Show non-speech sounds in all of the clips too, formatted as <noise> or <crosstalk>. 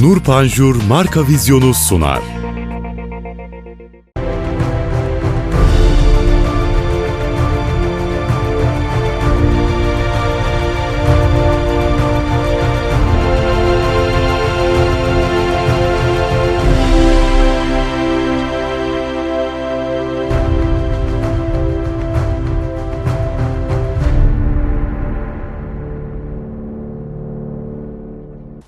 Nur Panjur marka vizyonu sunar.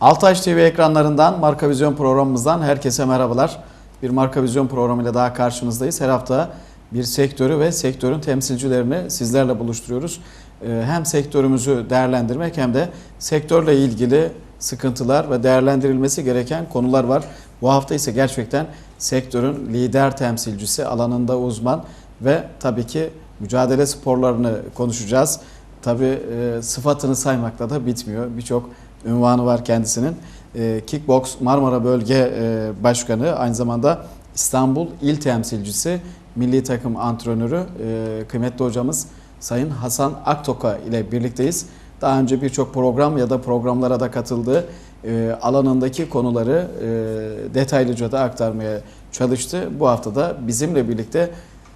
Altaş TV ekranlarından Marka Vizyon programımızdan herkese merhabalar. Bir Marka Vizyon programıyla daha karşınızdayız. Her hafta bir sektörü ve sektörün temsilcilerini sizlerle buluşturuyoruz. Ee, Hem sektörümüzü değerlendirmek hem de sektörle ilgili sıkıntılar ve değerlendirilmesi gereken konular var. Bu hafta ise gerçekten sektörün lider temsilcisi, alanında uzman ve tabii ki mücadele sporlarını konuşacağız. Tabii e, sıfatını saymakla da bitmiyor. Birçok ünvanı var kendisinin. E, Kickbox Marmara Bölge e, Başkanı, aynı zamanda İstanbul İl Temsilcisi, milli takım antrenörü e, kıymetli hocamız Sayın Hasan Aktoka ile birlikteyiz. Daha önce birçok program ya da programlara da katıldığı e, alanındaki konuları e, detaylıca da aktarmaya çalıştı. Bu hafta da bizimle birlikte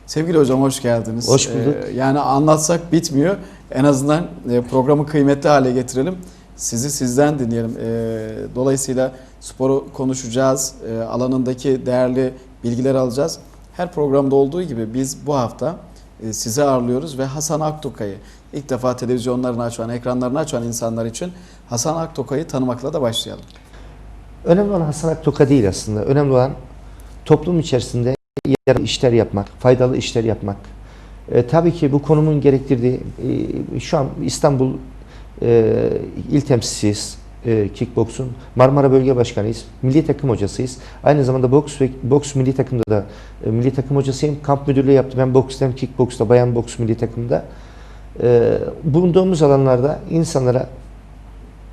Sevgili hocam hoş geldiniz. Hoş bulduk. Ee, yani anlatsak bitmiyor. En azından e, programı kıymetli hale getirelim. Sizi sizden dinleyelim. Ee, dolayısıyla sporu konuşacağız. Ee, alanındaki değerli bilgiler alacağız. Her programda olduğu gibi biz bu hafta e, sizi ağırlıyoruz ve Hasan Aktokay'ı ilk defa televizyonlarını açan, ekranlarını açan insanlar için Hasan Aktokay'ı tanımakla da başlayalım. Önemli olan Hasan Aktoka değil aslında. Önemli olan toplum içerisinde yararlı işler yapmak, faydalı işler yapmak. E, tabii ki bu konumun gerektirdiği, e, şu an İstanbul e, il temsilcisiyiz. E, kickboksun. Marmara Bölge Başkanıyız. Milli takım hocasıyız. Aynı zamanda boks ve boks milli takımda da e, milli takım hocasıyım. Kamp müdürlüğü yaptım. Hem boksda hem kickboksta, bayan boks milli takımda. E, bulunduğumuz alanlarda insanlara,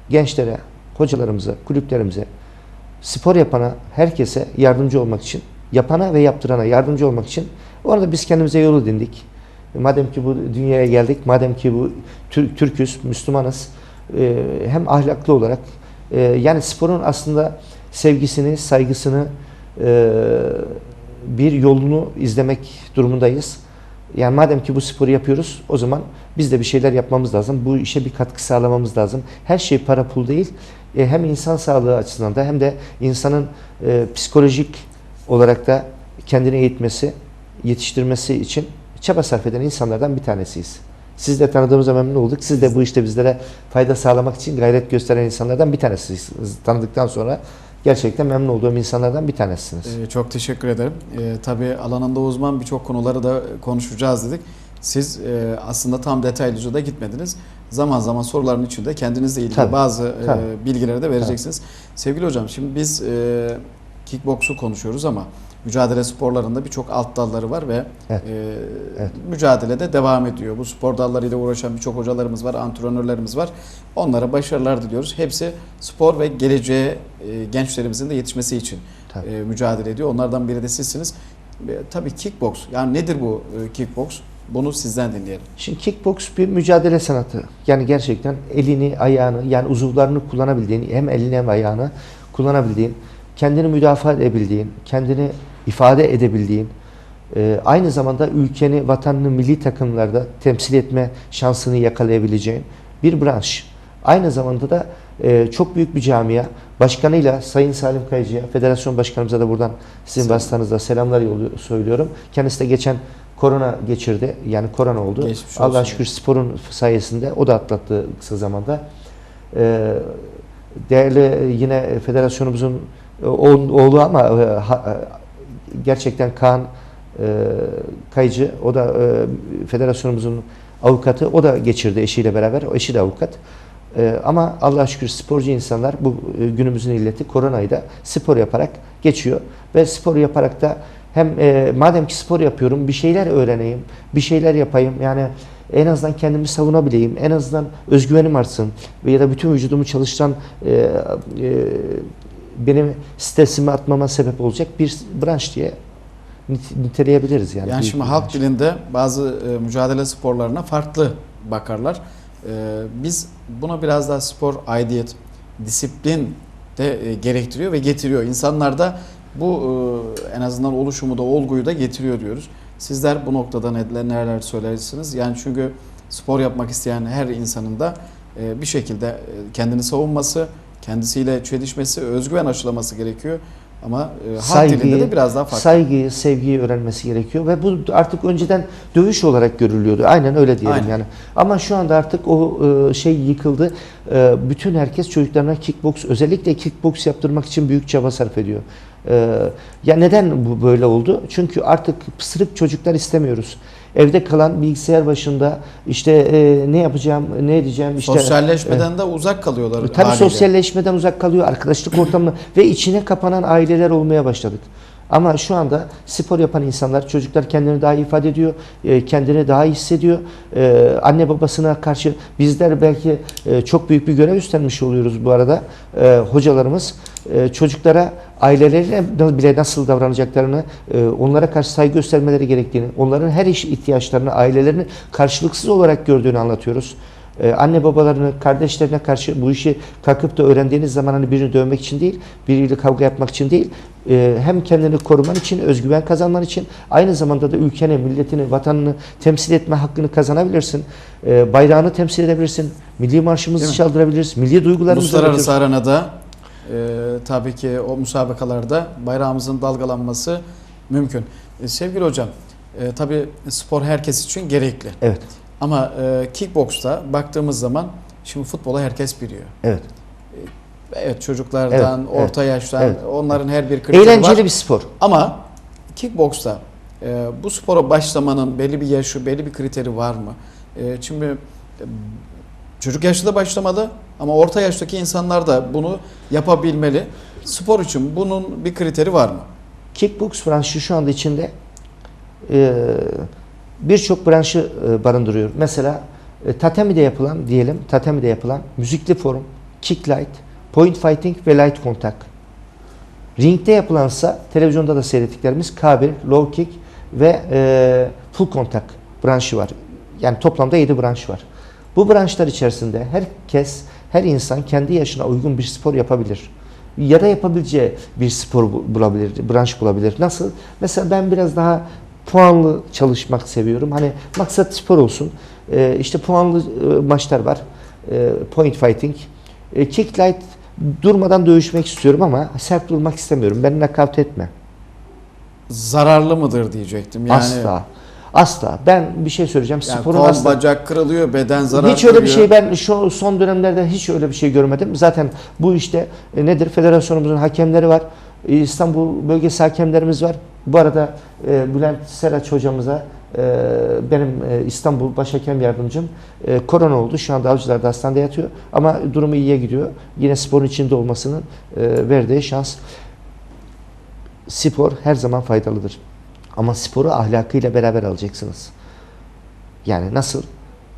gençlere, hocalarımıza, kulüplerimize, spor yapana, herkese yardımcı olmak için, yapana ve yaptırana yardımcı olmak için orada biz kendimize yolu dindik. Madem ki bu dünyaya geldik, madem ki bu Türk, Türküz, Müslümanız, e, hem ahlaklı olarak, e, yani sporun aslında sevgisini, saygısını, e, bir yolunu izlemek durumundayız. Yani madem ki bu sporu yapıyoruz, o zaman biz de bir şeyler yapmamız lazım. Bu işe bir katkı sağlamamız lazım. Her şey para pul değil. E, hem insan sağlığı açısından da hem de insanın e, psikolojik olarak da kendini eğitmesi, yetiştirmesi için çaba sarf eden insanlardan bir tanesiyiz. Siz de tanıdığımıza memnun olduk. Siz de bu işte bizlere fayda sağlamak için gayret gösteren insanlardan bir tanesiniz. Tanıdıktan sonra gerçekten memnun olduğum insanlardan bir tanesiniz. Ee, çok teşekkür ederim. Ee, tabii alanında uzman birçok konuları da konuşacağız dedik. Siz e, aslında tam detaylıca da gitmediniz. Zaman zaman soruların içinde kendinizle ilgili Tabii, bazı e, tabii. bilgileri de vereceksiniz. Sevgili hocam şimdi biz e, kickboksu konuşuyoruz ama mücadele sporlarında birçok alt dalları var ve Evet, e, evet. mücadelede devam ediyor. Bu spor dallarıyla uğraşan birçok hocalarımız var, antrenörlerimiz var. Onlara başarılar diliyoruz. Hepsi spor ve geleceğe e, gençlerimizin de yetişmesi için Tabii. e, mücadele ediyor. Onlardan biri de sizsiniz. E, tabii kickbox. Yani nedir bu e, kickbox? Bunu sizden dinleyelim. Şimdi kickbox bir mücadele sanatı. Yani gerçekten elini, ayağını yani uzuvlarını kullanabildiğin, hem elini hem ayağını kullanabildiğin, kendini müdafaa edebildiğin, kendini ifade edebildiğin, e, aynı zamanda ülkeni, vatanını milli takımlarda temsil etme şansını yakalayabileceğin bir branş. Aynı zamanda da e, çok büyük bir camia. Başkanıyla Sayın Salim Kayıcı'ya, federasyon başkanımıza da buradan sizin Selam. vasıtanızda selamlar yolluyor, söylüyorum. Kendisi de geçen korona geçirdi. Yani korona oldu. Olsun. şükür sporun sayesinde o da atlattı kısa zamanda. Ee, değerli yine federasyonumuzun e, oğlu oğlu ama e, e, gerçekten Kaan e, Kayıcı o da federasyonumuzun avukatı o da geçirdi eşiyle beraber. O eşi de avukat. Ama Allah'a şükür sporcu insanlar bu günümüzün illeti koronayı da spor yaparak geçiyor ve spor yaparak da hem madem ki spor yapıyorum bir şeyler öğreneyim, bir şeyler yapayım. Yani en azından kendimi savunabileyim, en azından özgüvenim artsın ya da bütün vücudumu çalıştıran e, benim stresimi atmama sebep olacak bir branş diye nit- niteleyebiliriz yani. Yani şimdi halk branş. dilinde bazı e, mücadele sporlarına farklı bakarlar. E, biz buna biraz daha spor aidiyet, disiplin de e, gerektiriyor ve getiriyor. İnsanlar da bu e, en azından oluşumu da olguyu da getiriyor diyoruz. Sizler bu noktada neler, neler söylersiniz? Yani çünkü spor yapmak isteyen her insanın da bir şekilde kendini savunması, kendisiyle çelişmesi, özgüven aşılaması gerekiyor. Ama e, halk Saygıyı- dilinde de biraz daha farklı. Saygıyı, sevgiyi öğrenmesi gerekiyor ve bu artık önceden dövüş olarak görülüyordu. Aynen öyle diyelim Aynen. yani. Ama şu anda artık o e, şey yıkıldı. E, Bütün herkes çocuklarına kickbox, özellikle kickbox yaptırmak için büyük çaba sarf ediyor. E, Ya neden bu böyle oldu? Çünkü artık sırık çocuklar istemiyoruz. Evde kalan bilgisayar başında işte e, ne yapacağım, ne edeceğim işte Sosyalleşmeden de uzak kalıyorlar Tabii haliyle. sosyalleşmeden uzak kalıyor, arkadaşlık ortamına <clears throat> ve içine kapanan aileler olmaya başladık. Ama şu anda spor yapan insanlar, çocuklar kendini daha iyi ifade ediyor, e, kendini daha iyi hissediyor. E, Anne babasına karşı bizler belki e, çok büyük bir görev üstlenmiş oluyoruz bu arada. E, Hocalarımız e, çocuklara aileleriyle bile nasıl davranacaklarını, e, onlara karşı saygı göstermeleri gerektiğini, onların her iş ihtiyaçlarını, ailelerini karşılıksız olarak gördüğünü anlatıyoruz. Ee, anne babalarını, kardeşlerine karşı bu işi kalkıp da öğrendiğiniz zaman hani birini dövmek için değil, biriyle kavga yapmak için değil, e, hem kendini koruman için, özgüven kazanman için, aynı zamanda da ülkeni, milletini, vatanını temsil etme hakkını kazanabilirsin. Bayrağını temsil edebilirsin, milli marşımızı çaldırabiliriz, milli duygularımızı Uluslararası öğretebiliriz. E, tabii ki o müsabakalarda bayrağımızın dalgalanması mümkün. E, sevgili hocam, e, tabii spor herkes için gerekli. Evet, Ama e, kickboksta baktığımız zaman şimdi futbola herkes biliyor. evet. Evet çocuklardan, Evet, evet, orta yaştan evet. onların her bir kriteri Eğlenceli var. bir spor. Ama kickboksta e, bu spora başlamanın belli bir yaşı, belli bir kriteri var mı? E, şimdi e, çocuk yaşta başlamalı ama orta yaştaki insanlar da bunu yapabilmeli. Spor için bunun bir kriteri var mı? Kickbox branşı şu anda içinde e, birçok branşı e, barındırıyor. Mesela e, Tatami'de yapılan diyelim, Tatami'de yapılan müzikli forum, kick light, point fighting ve light contact. Ringde yapılansa televizyonda da seyrettiklerimiz K1, low kick ve e, full contact branşı var. Yani toplamda 7 branş var. Bu branşlar içerisinde herkes, her insan kendi yaşına uygun bir spor yapabilir. Ya da yapabileceği bir spor bu- bulabilir, branş bulabilir. Nasıl? Mesela ben biraz daha puanlı çalışmak seviyorum. Hani maksat spor olsun. Ee, işte puanlı e, maçlar var. Ee, point fighting. Ee, kick light durmadan dövüşmek istiyorum ama sert durmak istemiyorum. Beni nakavt etme. Zararlı mıdır diyecektim. Yani, Asla. Asla. Ben bir şey söyleyeceğim. Yani Sporun kol, asla bacak kırılıyor, beden zarar hiç öyle bir şey ben şu son dönemlerde hiç öyle bir şey görmedim. Zaten bu işte e, nedir? Federasyonumuzun hakemleri var. E, İstanbul bölgesi hakemlerimiz var. Bu arada e, Bülent Seraç hocamıza e, benim e, İstanbul Başhakem Yardımcım e, korona oldu. Şu anda Avcılar'da hastanede yatıyor. Ama durumu iyiye gidiyor. Yine sporun içinde olmasının e, verdiği şans. Spor her zaman faydalıdır. Ama sporu ahlakıyla beraber alacaksınız. Yani nasıl?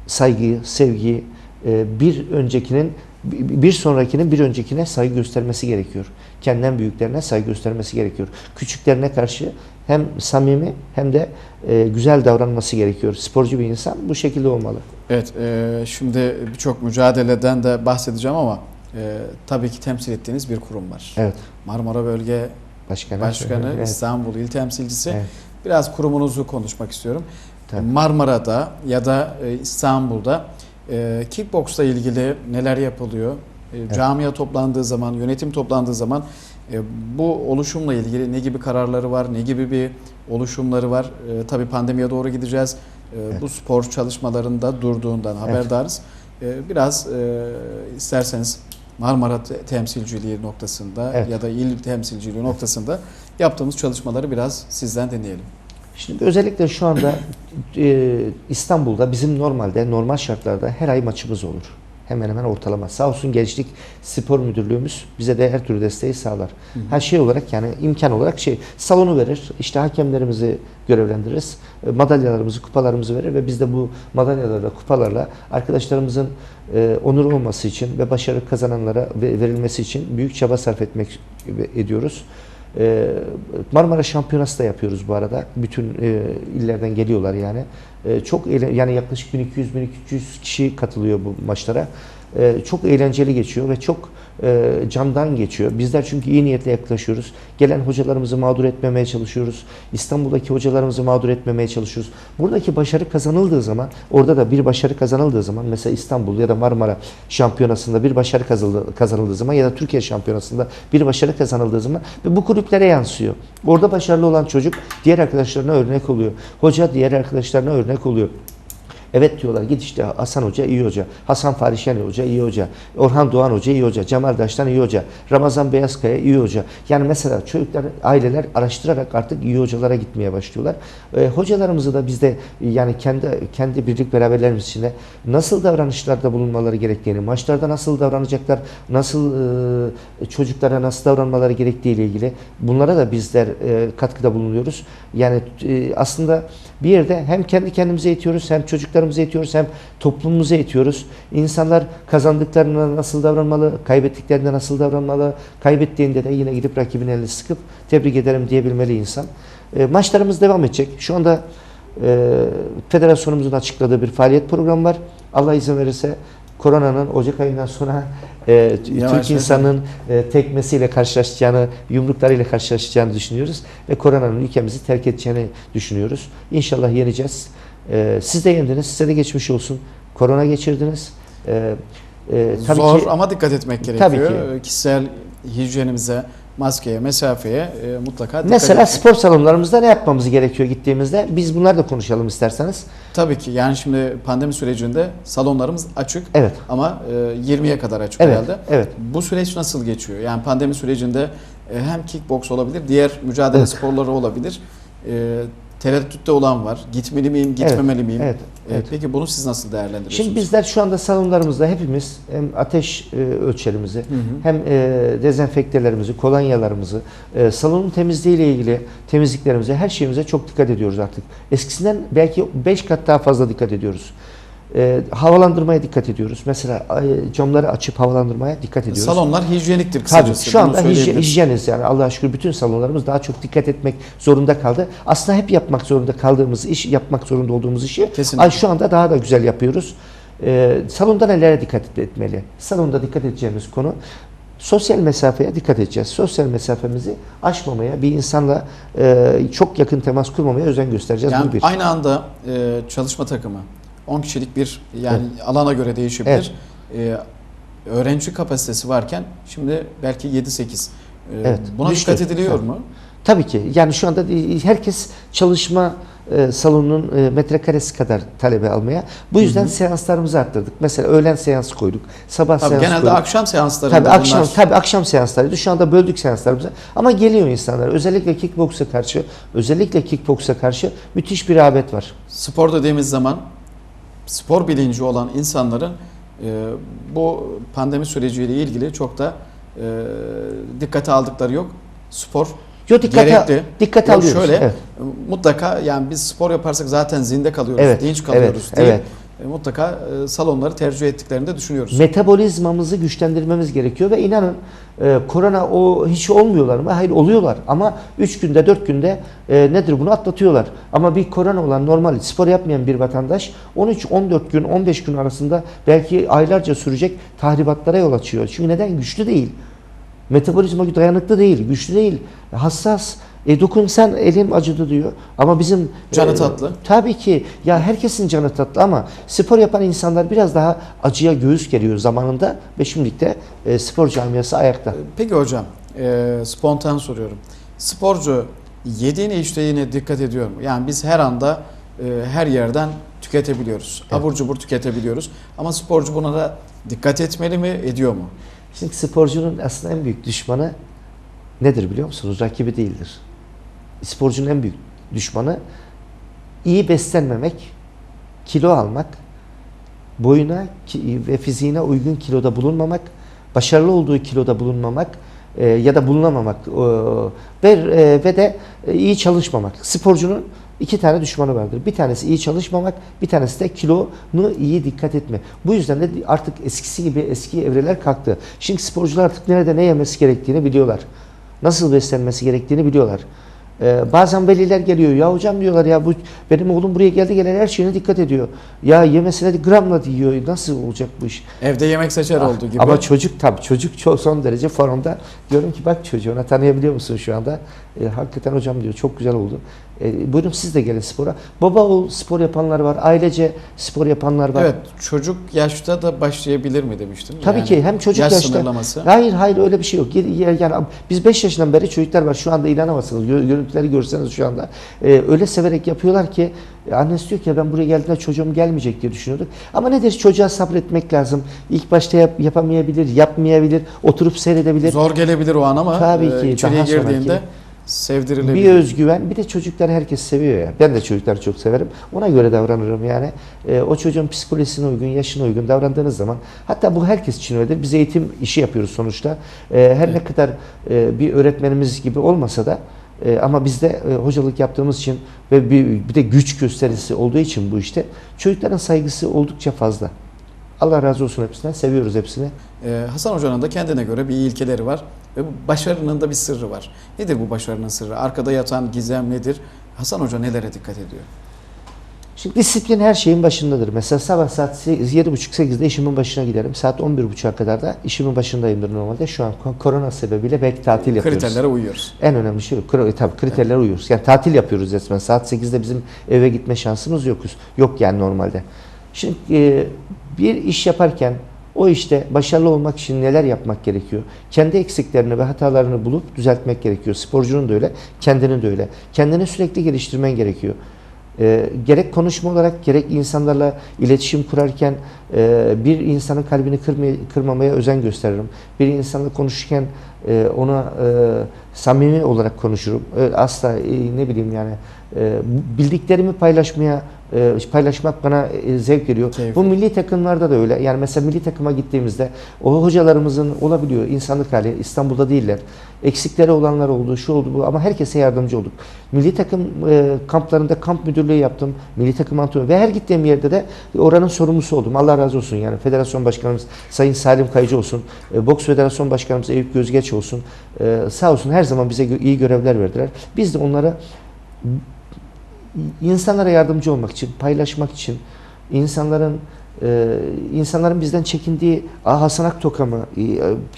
Saygıyı, sevgiyi e, bir öncekinin bir sonrakinin bir öncekine saygı göstermesi gerekiyor. Kendinden büyüklerine saygı göstermesi gerekiyor. Küçüklerine karşı hem samimi hem de e, güzel davranması gerekiyor. Sporcu bir insan bu şekilde olmalı. Evet, e, şimdi birçok mücadeleden de bahsedeceğim ama e, tabii ki temsil ettiğiniz bir kurum var. Evet. Marmara Bölge Başkanı. Başkanı, Evet. İstanbul İl Temsilcisi. Evet. Biraz kurumunuzu konuşmak istiyorum. Tabii. Marmara'da ya da e, İstanbul'da e, kickboxla ilgili neler yapılıyor? E, Camia toplandığı zaman, yönetim toplandığı zaman bu oluşumla ilgili ne gibi kararları var, ne gibi bir oluşumları var? Tabii pandemiye doğru gideceğiz. Evet. Bu spor çalışmalarında durduğundan haberdarız. E, biraz isterseniz Marmara te- temsilciliği noktasında Evet. ya da il temsilciliği noktasında yaptığımız çalışmaları biraz sizden dinleyelim. Şimdi özellikle şu anda e, İstanbul'da bizim normalde normal şartlarda her ay maçımız olur. Hemen hemen ortalama. Sağ olsun Gençlik Spor Müdürlüğümüz bize de her türlü desteği sağlar. Her şey olarak yani imkan olarak şey salonu verir. işte hakemlerimizi görevlendiririz. e, Madalyalarımızı, kupalarımızı verir ve biz de bu madalyalarla, kupalarla arkadaşlarımızın e, onur olması için ve başarı kazananlara ve- verilmesi için büyük çaba sarf etmek ediyoruz. Ee, Marmara Şampiyonası da yapıyoruz bu arada. Bütün e, illerden geliyorlar yani. E, çok yani yaklaşık 1200-1300 kişi katılıyor bu maçlara. E, çok eğlenceli geçiyor ve çok e, candan geçiyor. Bizler çünkü iyi niyetle yaklaşıyoruz. Gelen hocalarımızı mağdur etmemeye çalışıyoruz. İstanbul'daki hocalarımızı mağdur etmemeye çalışıyoruz. Buradaki başarı kazanıldığı zaman, orada da bir başarı kazanıldığı zaman, mesela İstanbul ya da Marmara şampiyonasında bir başarı kazanıldığı, kazanıldığı zaman ya da Türkiye şampiyonasında bir başarı kazanıldığı zaman ve bu kulüplere yansıyor. Orada başarılı olan çocuk diğer arkadaşlarına örnek oluyor. Hoca diğer arkadaşlarına örnek oluyor. Evet diyorlar git işte Hasan Hoca iyi hoca, Hasan Farişen Hoca iyi hoca, Orhan Doğan Hoca iyi hoca, Cemal Daştan iyi hoca, Ramazan Beyazkaya iyi hoca. Yani mesela çocuklar, aileler araştırarak artık iyi hocalara gitmeye başlıyorlar. Ee, hocalarımızı da bizde yani kendi kendi birlik beraberlerimiz içinde nasıl davranışlarda bulunmaları gerektiğini, maçlarda nasıl davranacaklar, nasıl e, çocuklara nasıl davranmaları gerektiği ile ilgili bunlara da bizler e, katkıda bulunuyoruz. Yani e, aslında bir yerde hem kendi kendimize eğitiyoruz hem çocuklarımıza eğitiyoruz hem toplumumuza eğitiyoruz. İnsanlar kazandıklarında nasıl davranmalı, kaybettiklerinde nasıl davranmalı, kaybettiğinde de yine gidip rakibin elini sıkıp tebrik ederim diyebilmeli insan. E, maçlarımız devam edecek. Şu anda e, federasyonumuzun açıkladığı bir faaliyet programı var. Allah izin verirse koronanın Ocak ayından sonra e, Türk yavaş. insanının e, tekmesiyle karşılaşacağını, yumruklarıyla karşılaşacağını düşünüyoruz ve koronanın ülkemizi terk edeceğini düşünüyoruz. İnşallah yeneceğiz. E, siz de yendiniz, size de geçmiş olsun. Korona geçirdiniz. E, e, tabii Zor ki, ama dikkat etmek gerekiyor. Tabii ki. Ee, Kişisel hijyenimize, maskeye, mesafeye e, mutlaka dikkat Mesela etmek. spor salonlarımızda ne yapmamız gerekiyor gittiğimizde? Biz bunlar da konuşalım isterseniz. Tabii ki yani şimdi pandemi sürecinde salonlarımız açık Evet. ama e, 20'ye kadar açık Evet. herhalde. Evet. Bu süreç nasıl geçiyor? Yani pandemi sürecinde e, hem kickbox olabilir, diğer mücadele Evet. sporları olabilir. E, tereddütte olan var. Gitmeli miyim, gitmemeli miyim? Evet. E, evet. Peki bunu siz nasıl değerlendiriyorsunuz? Şimdi bizler şu anda salonlarımızda hepimiz hem ateş e, ölçerimizi Hı hı. hem e, dezenfektelerimizi, kolonyalarımızı, e, salonun temizliği ile ilgili temizliklerimize, her şeyimize çok dikkat ediyoruz artık. Eskisinden belki 5 kat daha fazla dikkat ediyoruz. E, havalandırmaya dikkat ediyoruz. Mesela e, camları açıp havalandırmaya dikkat ediyoruz. Salonlar hijyeniktir Tabii kısacası. şu bunu anda hijyeniz yani Allah'a şükür bütün salonlarımız daha çok dikkat etmek zorunda kaldı. Aslında hep yapmak zorunda kaldığımız iş, yapmak zorunda olduğumuz işi Kesinlikle. ay şu anda daha da güzel yapıyoruz. Ee, salonda nelere dikkat etmeli? Salonda dikkat edeceğimiz konu sosyal mesafeye dikkat edeceğiz. Sosyal mesafemizi aşmamaya, bir insanla e, çok yakın temas kurmamaya özen göstereceğiz. Yani bir. aynı anda e, çalışma takımı 10 kişilik bir yani alana göre değişebilir. E, öğrenci kapasitesi varken şimdi belki 7-8. E, Evet, buna düştü. dikkat ediliyor Evet. mu? Tabii ki. Yani şu anda herkes çalışma e, salonunun e, metrekaresi kadar talebe almaya. Bu yüzden Hı hı. seanslarımızı arttırdık. Mesela öğlen seans koyduk. Sabah Tabii seans genelde koyduk. akşam seanslarında Tabii akşam bunlar tabii akşam seanslarıydı. Şu anda böldük seanslarımızı. Ama geliyor insanlar. Özellikle kickboksa karşı, özellikle kickboksa karşı müthiş bir rağbet var. spor dediğimiz zaman spor bilinci olan insanların e, bu pandemi süreciyle ilgili çok da e, dikkate aldıkları yok. Spor Yo dikkate gerekli. dikkate alıyoruz. Şöyle Evet. mutlaka yani biz spor yaparsak zaten zinde kalıyoruz, Evet, dinç kalıyoruz evet, diye evet. E, mutlaka e, salonları tercih ettiklerini de düşünüyoruz. Metabolizmamızı güçlendirmemiz gerekiyor ve inanın e, korona o hiç olmuyorlar mı? Hayır oluyorlar ama 3 günde 4 günde nedir bunu atlatıyorlar. Ama bir korona olan normal spor yapmayan bir vatandaş 13-14 gün 15 gün arasında belki aylarca sürecek tahribatlara yol açıyor. Çünkü neden? Güçlü değil. Metabolizma dayanıklı değil, güçlü değil, hassas. E dokunsan elim acıdı diyor. Ama bizim Canı e, tatlı. Tabii ki. Ya herkesin canı tatlı ama spor yapan insanlar biraz daha acıya göğüs geriyor zamanında ve şimdilik de e, spor camiası ayakta. Peki hocam, e, spontan soruyorum. Sporcu yediğine içtiğine dikkat ediyor mu? Yani biz her anda e, her yerden tüketebiliyoruz. Evet. Abur cubur tüketebiliyoruz. Ama sporcu buna da dikkat etmeli mi, ediyor mu? Şimdi sporcunun aslında en büyük düşmanı nedir biliyor musunuz? Rakibi değildir. Sporcunun en büyük düşmanı iyi beslenmemek, kilo almak, boyuna ve fiziğine uygun kiloda bulunmamak, başarılı olduğu kiloda bulunmamak e, ya da bulunamamak e, ve e, ve de e, iyi çalışmamak. Sporcunun iki tane düşmanı vardır. Bir tanesi iyi çalışmamak, bir tanesi de kilonu iyi dikkat etme. Bu yüzden de artık eskisi gibi eski evreler kalktı. Şimdi sporcular artık nerede ne yemesi gerektiğini biliyorlar. Nasıl beslenmesi gerektiğini biliyorlar. Ee, bazen veliler geliyor ya hocam diyorlar ya bu benim oğlum buraya geldi gelen her şeyine dikkat ediyor. Ya yemesine de gramla yiyor nasıl olacak bu iş? Evde yemek seçer Ah, oldu gibi. Ama çocuk tabii çocuk çok son derece formda. Diyorum ki bak çocuğuna tanıyabiliyor musun şu anda? E, hakikaten hocam diyor çok güzel oldu. E, buyurun siz de gelin spora. Baba oğul spor yapanlar var. Ailece spor yapanlar var. Evet çocuk yaşta da başlayabilir mi demiştin? Tabii Yani ki hem çocuk yaş yaşta. sınırlaması. Hayır hayır öyle bir şey yok. Yani biz 5 yaşından beri çocuklar var. Şu anda inanamazsınız. Gö- Görüntüleri görseniz şu anda. Ee, öyle severek yapıyorlar ki e, annesi diyor ki "Ya ben buraya geldiğimde çocuğum gelmeyecek diye düşünüyorduk. Ama nedir çocuğa sabretmek lazım. İlk başta yap- yapamayabilir, yapmayabilir, oturup seyredebilir. Zor gelebilir o an ama Tabii e, ki, içeriye daha sonraki- girdiğinde sevdirilebilir. Bir özgüven, bir de çocukları herkes seviyor ya. Ben de çocukları çok severim. Ona göre davranırım yani. Ee, o çocuğun psikolojisine uygun, yaşına uygun davrandığınız zaman, hatta bu herkes için öyledir. Biz eğitim işi yapıyoruz sonuçta. Ee, her ne kadar e, bir öğretmenimiz gibi olmasa da e, ama biz de e, hocalık yaptığımız için ve bir, bir de güç gösterisi olduğu için bu işte çocukların saygısı oldukça fazla. Allah razı olsun hepsinden. Seviyoruz hepsini. Ee, Hasan Hoca'nın da kendine göre bir ilkeleri var ve bu başarının da bir sırrı var. Nedir bu başarının sırrı? Arkada yatan gizem nedir? Hasan Hoca nelere dikkat ediyor? Şimdi disiplin her şeyin başındadır. Mesela sabah saat 7.30-8'de işimin başına giderim. Saat 11.30'a kadar da işimin başındayımdır normalde. Şu an ko- korona sebebiyle belki tatil yapıyoruz. Kriterlere uyuyoruz. En önemli şey. Kro- tabii kriterlere uyuyoruz. Yani tatil yapıyoruz resmen. Saat 8'de bizim eve gitme şansımız yokuz. Yok yani normalde. Şimdi e, bir iş yaparken o işte başarılı olmak için neler yapmak gerekiyor? Kendi eksiklerini ve hatalarını bulup düzeltmek gerekiyor. Sporcunun da öyle, kendinin de öyle. Kendini sürekli geliştirmen gerekiyor. E, gerek konuşma olarak gerek insanlarla iletişim kurarken e, bir insanın kalbini kırmaya, kırmamaya özen gösteririm. Bir insanla konuşurken e, ona e, samimi olarak konuşurum. E, asla e, ne bileyim yani bildiklerimi paylaşmaya e, paylaşmak bana e, zevk veriyor. Keyif Bu milli takımlarda da öyle. Yani mesela milli takıma gittiğimizde o hocalarımızın olabiliyor insanlık hali İstanbul'da değiller. Eksikleri olanlar oldu, şu oldu bu ama herkese yardımcı olduk. Milli takım e, kamplarında kamp müdürlüğü yaptım. Milli takım antrenörü ve her gittiğim yerde de oranın sorumlusu oldum. Allah razı olsun yani. Federasyon Başkanımız Sayın Salim Kayıcı olsun. E, Boks Federasyon Başkanımız Eyüp Gözgeç olsun. E, sağ olsun her zaman bize iyi görevler verdiler. Biz de onlara insanlara yardımcı olmak için, paylaşmak için, insanların e, insanların bizden çekindiği "Aa, Hasan Aktoka mı? E,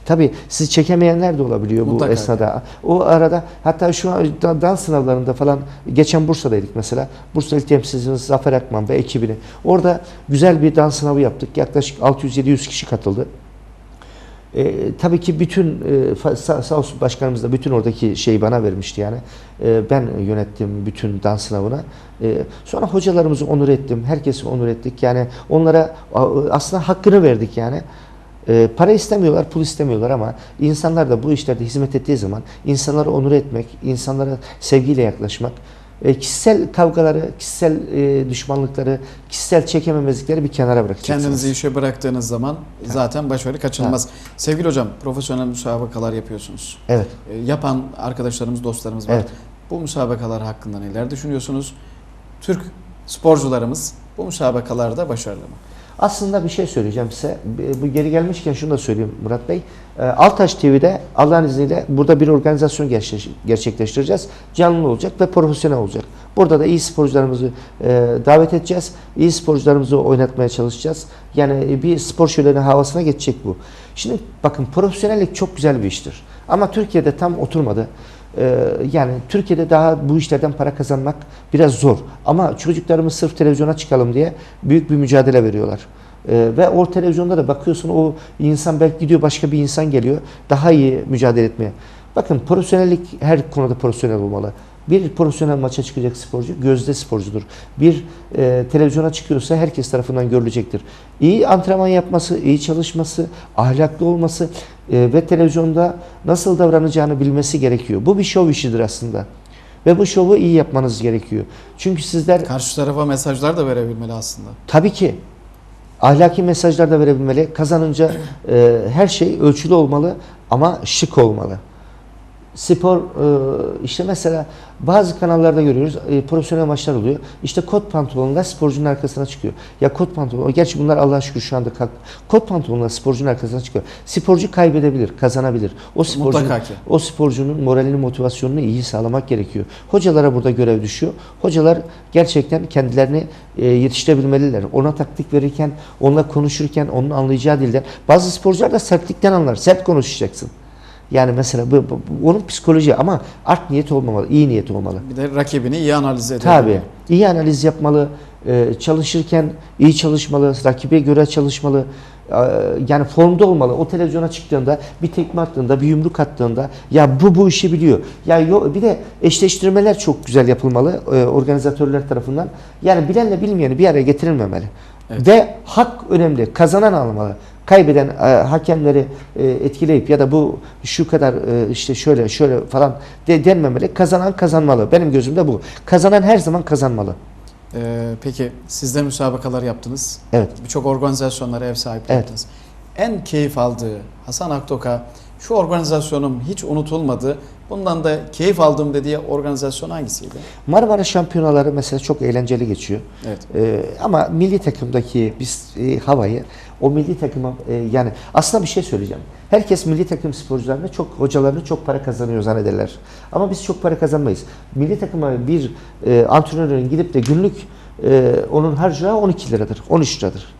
tabii sizi çekemeyenler de olabiliyor Mutlaka. bu esnada. O arada hatta şu an da- dans sınavlarında falan geçen Bursa'daydık mesela. Bursa İl Temsilcimiz Zafer Akman ve ekibini. Orada güzel bir dans sınavı yaptık. Yaklaşık 600-700 kişi katıldı. E, tabii ki bütün e, sağ, sağ olsun başkanımız da bütün oradaki şeyi bana vermişti yani. E, ben yönettim bütün dans sınavına. E, sonra hocalarımızı onur ettim. Herkesi onur ettik. Yani onlara aslında hakkını verdik yani. E, para istemiyorlar, pul istemiyorlar ama insanlar da bu işlerde hizmet ettiği zaman insanları onur etmek, insanlara sevgiyle yaklaşmak, e, kişisel kavgaları, kişisel e, düşmanlıkları, kişisel çekememezlikleri bir kenara bırakacaksınız. Kendinizi işe bıraktığınız zaman zaten başarı kaçınılmaz. Sevgili hocam profesyonel müsabakalar yapıyorsunuz. Evet. E, yapan arkadaşlarımız, dostlarımız var. Evet. Bu müsabakalar hakkında neler düşünüyorsunuz? Türk sporcularımız bu müsabakalarda başarılı mı? Aslında bir şey söyleyeceğim size. Bu geri gelmişken şunu da söyleyeyim Murat Bey. Ee, Altaş TV'de Allah'ın izniyle burada bir organizasyon gerçekleştireceğiz. Canlı olacak ve profesyonel olacak. Burada da iyi sporcularımızı e, davet edeceğiz. İyi sporcularımızı oynatmaya çalışacağız. Yani bir spor şöleninin havasına geçecek bu. Şimdi bakın profesyonellik çok güzel bir iştir. Ama Türkiye'de tam oturmadı. Ee, yani Türkiye'de daha bu işlerden para kazanmak biraz zor. Ama çocuklarımız sırf televizyona çıkalım diye büyük bir mücadele veriyorlar. Ee, ve o televizyonda da bakıyorsun o insan belki gidiyor başka bir insan geliyor daha iyi mücadele etmeye. Bakın profesyonellik her konuda profesyonel olmalı. Bir profesyonel maça çıkacak sporcu gözde sporcudur. Bir e, televizyona çıkıyorsa herkes tarafından görülecektir. İyi antrenman yapması, iyi çalışması, ahlaklı olması e, ve televizyonda nasıl davranacağını bilmesi gerekiyor. Bu bir şov işidir aslında. Ve bu şovu iyi yapmanız gerekiyor. Çünkü sizler Karşı tarafa mesajlar da verebilmeli aslında. Tabii ki. Ahlaki mesajlar da verebilmeli. Kazanınca e, her şey ölçülü olmalı ama şık olmalı. Spor e, işte mesela bazı kanallarda görüyoruz e, profesyonel maçlar oluyor. İşte kot pantolonla sporcunun arkasına çıkıyor. Ya kot pantolon gerçi bunlar Allah'a şükür şu anda kalk. Kot pantolonla sporcunun arkasına çıkıyor. Sporcu kaybedebilir, kazanabilir. O sporcunun, o sporcunun moralini, motivasyonunu iyi sağlamak gerekiyor. Hocalara burada görev düşüyor. Hocalar gerçekten kendilerini e, yetiştirebilmeliler. Ona taktik verirken, onunla konuşurken onun anlayacağı dilden. Bazı sporcular da sertlikten anlar. Sert konuşacaksın. Yani mesela bu, bu- bu- onun psikoloji ama art niyet olmamalı, iyi niyet olmalı. Bir de rakibini iyi analiz edebilir. Tabii. İyi analiz yapmalı, e, çalışırken iyi çalışmalı, rakibe göre çalışmalı. E, Yani formda olmalı. O televizyona çıktığında bir tekme attığında, bir yumruk attığında ya bu bu işi biliyor. Ya yo, bir de eşleştirmeler çok güzel yapılmalı e, organizatörler tarafından. Yani bilenle bilmeyeni bir araya getirilmemeli. Evet. Ve hak önemli. Kazanan almalı. Kaybeden e, hakemleri e, etkileyip ya da bu şu kadar e, işte şöyle şöyle falan de, denmemeli. Kazanan kazanmalı. Benim gözümde bu. Kazanan her zaman kazanmalı. Ee, peki siz de müsabakalar yaptınız. Evet. Birçok organizasyonlara ev sahipliği Evet. yaptınız. En keyif aldığı Hasan Aktoka şu organizasyonum hiç unutulmadı. Bundan da keyif aldığım dediği organizasyon hangisiydi? Marmara şampiyonaları mesela çok eğlenceli geçiyor. Evet. Ee, ama milli takımdaki biz e, havayı o milli takıma e, yani aslında bir şey söyleyeceğim. Herkes milli takım sporcularına çok hocalarını çok para kazanıyor zannederler. Ama biz çok para kazanmayız. Milli takıma bir e, antrenörün gidip de günlük e, onun harcayacağı 12 liradır, 13 liradır.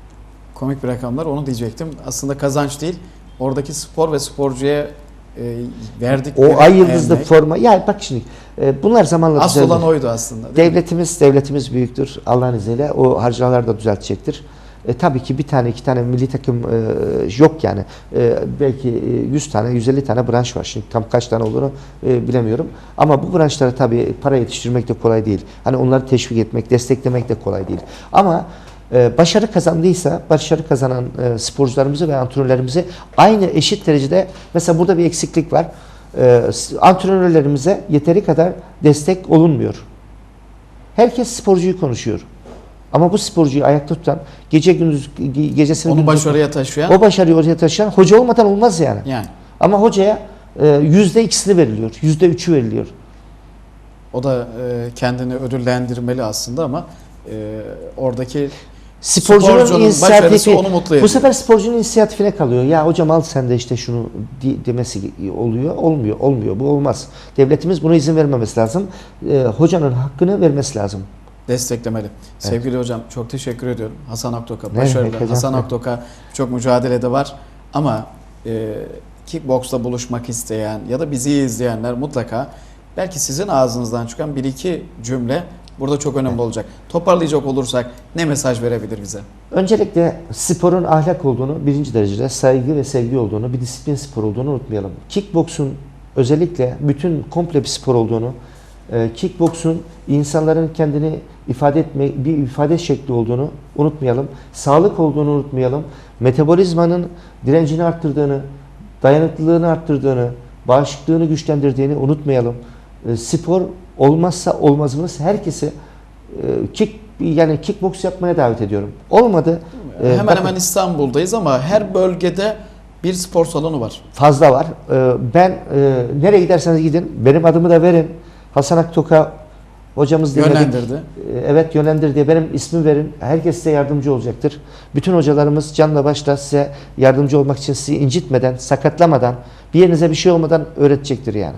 Komik bir rakamlar onu diyecektim. Aslında kazanç değil. Oradaki spor ve sporcuya e, verdikleri O ay yıldızlı emek. forma. Ya bak şimdi e, bunlar zamanla Asıl düzeldi. olan oydu aslında. Devletimiz devletimiz büyüktür. Allah'ın izniyle o harcamalar da düzeltecektir. E, tabii ki bir tane iki tane milli takım e, yok yani. E, belki e, 100 tane 150 tane branş var. Şimdi tam kaç tane olduğunu e, bilemiyorum. Ama bu branşlara tabii para yetiştirmek de kolay değil. Hani onları teşvik etmek, desteklemek de kolay değil. Ama e, başarı kazandıysa başarı kazanan e, sporcularımızı ve antrenörlerimizi aynı eşit derecede mesela burada bir eksiklik var. E, s- antrenörlerimize yeteri kadar destek olunmuyor. Herkes sporcuyu konuşuyor. Ama bu sporcuyu ayakta tutan, gece gündüz ge- gecesini Onu başarıya taşıyan o başarıyı ortaya taşıyan hoca olmadan olmaz yani. yani. Ama hocaya e, yüzde ikisini veriliyor, yüzde üçü veriliyor. O da e, kendini ödüllendirmeli aslında ama oradaki Sporcunun, sporcunun inisiyatifi, onu mutlu ediyor. bu sefer sporcunun inisiyatifine kalıyor. Ya hocam al sen de işte şunu demesi oluyor. Olmuyor, olmuyor. Bu olmaz. Devletimiz buna izin vermemesi lazım. E, hocanın hakkını vermesi lazım. desteklemeli. Sevgili hocam çok teşekkür ediyorum. Hasan Aktoka Ne başarılı. Hasan Aktoka çok mücadelede var ama e, kickboxla buluşmak isteyen ya da bizi izleyenler mutlaka belki sizin ağzınızdan çıkan bir iki cümle burada çok önemli olacak. Toparlayacak olursak ne mesaj verebilir bize? Öncelikle sporun ahlak olduğunu, birinci derecede saygı ve sevgi olduğunu, bir disiplin spor olduğunu unutmayalım. Kickboksun özellikle bütün komple bir spor olduğunu, e, kickboksun insanların kendini ifade etme bir ifade şekli olduğunu unutmayalım. Sağlık olduğunu unutmayalım. Metabolizmanın direncini arttırdığını, dayanıklılığını arttırdığını, bağışıklığını güçlendirdiğini unutmayalım. E, spor olmazsa olmazımız herkesi e, kick yani kickbox yapmaya davet ediyorum. Olmadı. e, hemen bakın, hemen İstanbul'dayız ama her bölgede bir spor salonu var. fazla var. E, ben e, nereye giderseniz gidin benim adımı da verin. Hasan Aktoka hocamız dinledik. Yönlendirdi. E, Evet yönlendir diye benim ismi verin. Herkes size yardımcı olacaktır. Bütün hocalarımız canla başla size yardımcı olmak için sizi incitmeden, sakatlamadan, bir yerinize bir şey olmadan öğretecektir yani.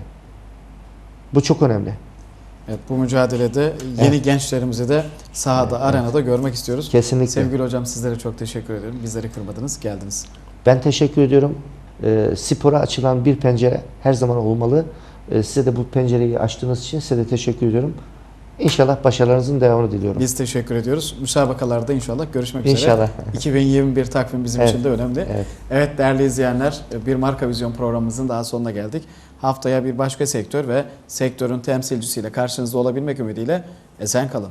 Bu çok önemli. Evet bu mücadelede yeni Evet. gençlerimizi de sahada, Evet, arenada görmek istiyoruz. Kesinlikle. Sevgili hocam sizlere çok teşekkür ediyorum. Bizleri kırmadınız, geldiniz. Ben teşekkür ediyorum. E, spora açılan bir pencere her zaman olmalı. E, size de bu pencereyi açtığınız için size de teşekkür ediyorum. İnşallah başarılarınızın devamını diliyorum. Biz teşekkür ediyoruz. Müsabakalarda inşallah görüşmek üzere. İnşallah. 2021 takvim bizim Evet. için de önemli. Evet. Evet değerli izleyenler, bir Marka Vizyon programımızın daha sonuna geldik. Haftaya bir başka sektör ve sektörün temsilcisiyle karşınızda olabilmek ümidiyle esen kalın.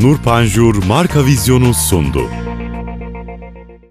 Nurpanjur Marka Vizyonu sundu.